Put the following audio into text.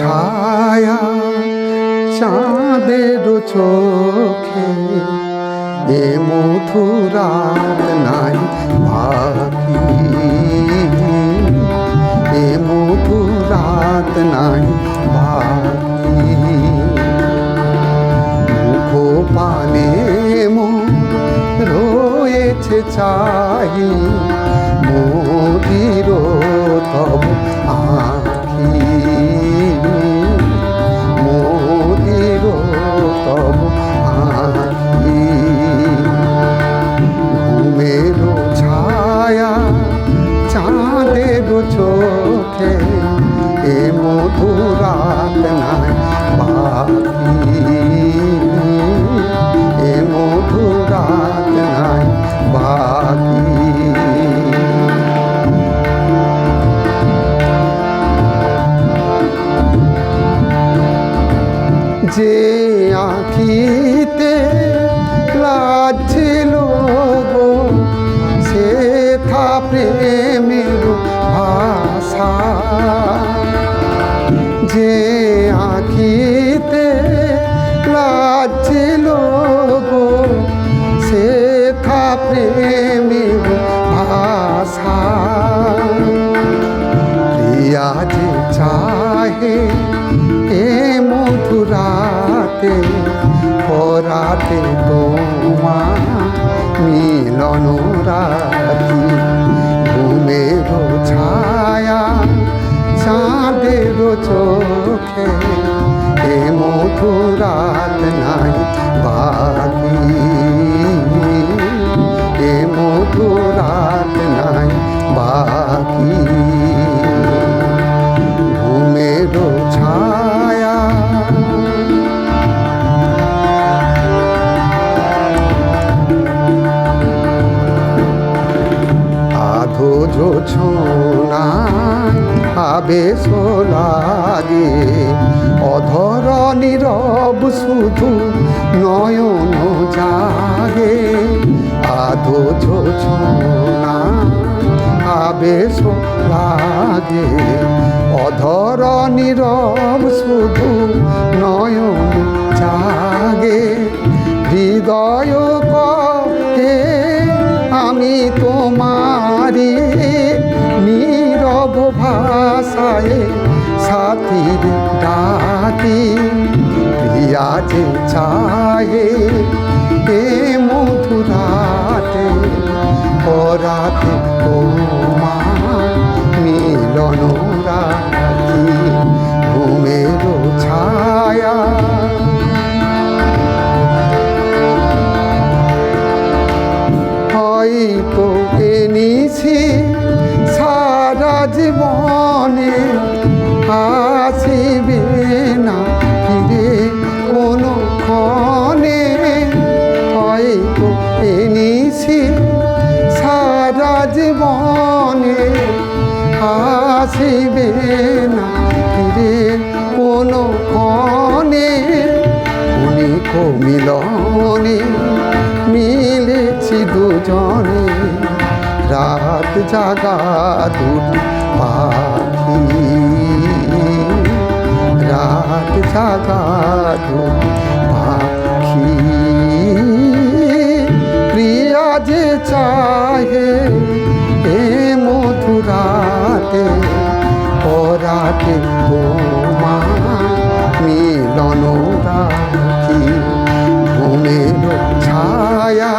ছায়া চাঁদের চোখে এ মধুরাত নাই বাকি এ মধুরাত নাই বাকি মুখ পানে রয়েছে চাই মোদির তব আখি চাঁদের চোখে এ মধুরাত নাই বাকি। এ মধুরাত নাই বাকি। যে আঁখিতে যে আঁখিতে লাগছিল গো, সে থা প্রেমের ভাষা যে চাহে এ মধুরাতে, পরাতে তোমার মিলন ঘুমের ছোনা আবেশ লাগে। অধর নীরব শুধু নয়ন জাগে। আধো ছোনা আবেশ লাগে। অধর নীরব শুধু নয়ন সাথীর ডাকি প্রিয়া যে চাহে, এ মধুরাতে পরাতে তোমার মিলন রাখি, ঘুমের ছায়া। হয়তো এনেছি সারা জীবনে আসিবে জীবনে আসিবে না। ফিরে কোনো ক্ষণে অনেক মিলনে মিলেছি দুজনে। রাত জাগা দুটি পাখি। রাত জাগা দুটি পাখি। প্রিয়া যে চাহে মধুরাতে পরাতে তোমার মিলন রাখি ঘুমের ছায়া।